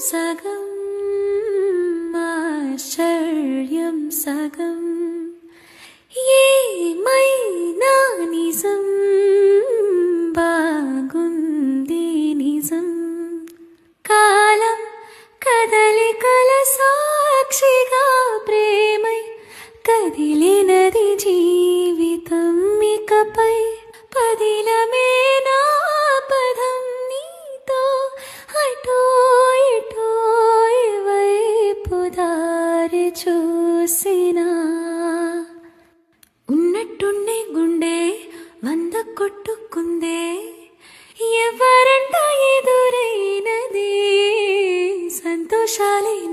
సగం ఆశ్చర్యం సగం ఏమైనా నిజం బాగుంది నిజం కాలం కదలికల సాక్షిగా ప్రేమై కదిలినది జీ దారి చూసినా ఉన్నట్టుండే గుండె వంద కొట్టుకుందే. ఎవరంట ఎదురైనది? సంతోషాలే